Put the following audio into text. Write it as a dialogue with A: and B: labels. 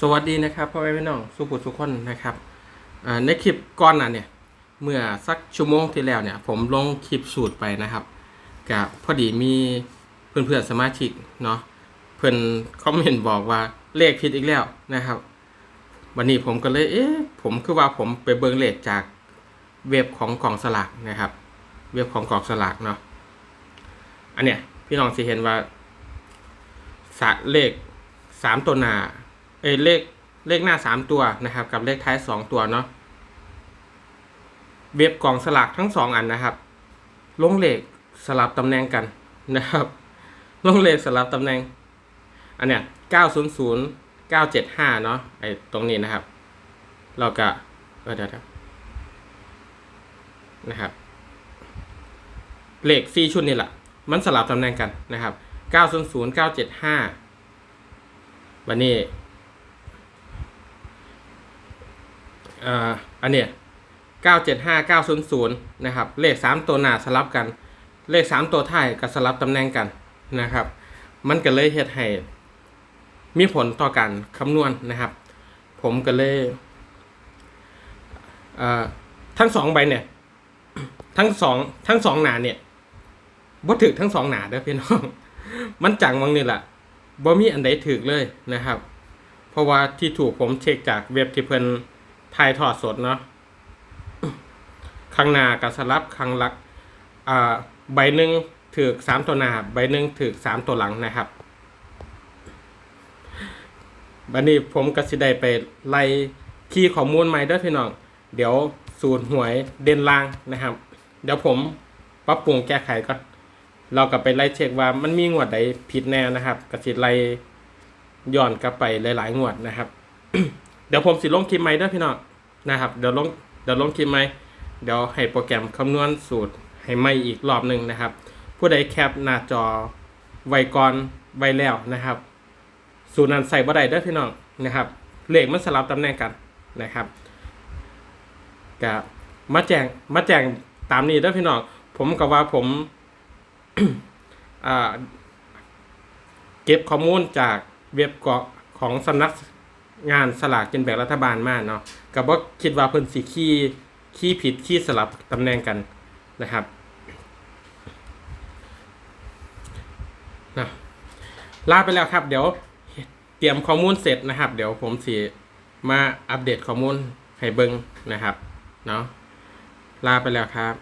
A: สวัสดีนะครับพ่อแม่พี่น้องสุขุสุขคนนะครับในคลิปก่อนน่ะเนี่ยเมื่อสักชั่วโมงที่แล้วเนี่ยผมลงคลิปสูตรไปนะครับกับพอดีมีเพื่อนๆสมาชิกเนาะเพื่อนคอมเมนต์บอกว่าเลขผิดอีกแล้วนะครับ วันนี้ผมก็เลยเอ๊ะผมคือว่าผมไปเบิงเลขจากเว็บของกล่องสลากนะครับ เว็บของกล่องสลากเนาะอันเนี้ยพี่น้องสิเห็นว่าสะเลขสามตัวหน้า เอเลขเลขหน้าสามตัวนะครับ กับเลขท้ายสองตัวเนาะเว็บกล่องสลากทั้งสองอันนะครับ ลงเลขสลับตำแหน่งกันนะครับ ลงเลขสลับตำแหน่ง อันเนี้ยเก้าศูนย์ศูนย์เก้าเจ็ดห้าเนาะไอตรงนี้นะครับ เราก็เดี๋ยวๆนะครับเลขสี่ชุดนี่แหละมันสลับตำแหน่งกันนะครับเก้าศูนนี้ ย์ศูนย์เก้าเจ็ดห้าวันนี้อ่าอันเนี้ย975 900นะครับ เลข3ตัวหน้าสลับกัน เลข3ตัวท้ายก็สลับตำแหน่งกันนะครับ มันก็เลยเฮ็ดให้มีผลต่อการคำนวณนะครับ ผมก็เลยทั้งสองใบเนี่ย ทั้งสองทั้งสองหนาเนี่ยบ่ถึกทั้งสองหนาเด้อพี่น้อง มันจังวังนี่แหละบ่มีอันใดถึกเลยนะครับ เพราะว่าที่ถูกผมเช็คจากเว็บที่เพิ่น ถ่ายทอดสดเนาะข้างหน้ากับสลับข้างหลักอ่าใบหนึ่งถือสามตัวหน้าใบหนึ่งถือสามตัวหลังนะครับบันนี้ผมก็สิได้ไปไล่คีย์ข้อมูลใหม่ด้อพี่น้อง เดี๋ยวสูตรหวยเด่นล่างนะครับ เดี๋ยวผมปรับปรุงแก้ไขก่อนเราก็ไปไล่เช็คว่ามันมีงวดใดผิดแน่นะครับกสิไล่ย้อนกลับไปหลายๆงวดนะครับ เดี๋ยวผมสิลงคลิปใหม่เด้อพี่น้องนะครับ เดี๋ยวลงเดี๋ยวลงคลิปใหม่เดี๋ยวให้โปรแกรมคำนวณสูตรให้ใหม่อีกรอบหนึ่งนะครับ ผู้ใดแคปหน้าจอไวก่อนไวแล้วนะครับ สูตรนั้นใส่บ่ได้เด้อพี่น้องนะครับเลขมันสลับตำแหน่งกันนะครับกับมาแจ้งมาแจ้งตามนี้เด้อพี่น้องผมก็ว่าผมเก็บข้อมูลจากเว็บเกาะของสำนัก งานสลากกินแบ่งรัฐบาลมากเนาะกับว่าคิดว่าเพิ่นสิขี้ขี้ผิดขี้สลับตำแหน่งกันนะครับนะลาไปแล้วครับ เดี๋ยวเตรียมข้อมูลเสร็จนะครับ เดี๋ยวผมสิมาอัปเดตข้อมูลให้เบิ่งนะครับเนาะลาไปแล้วครับ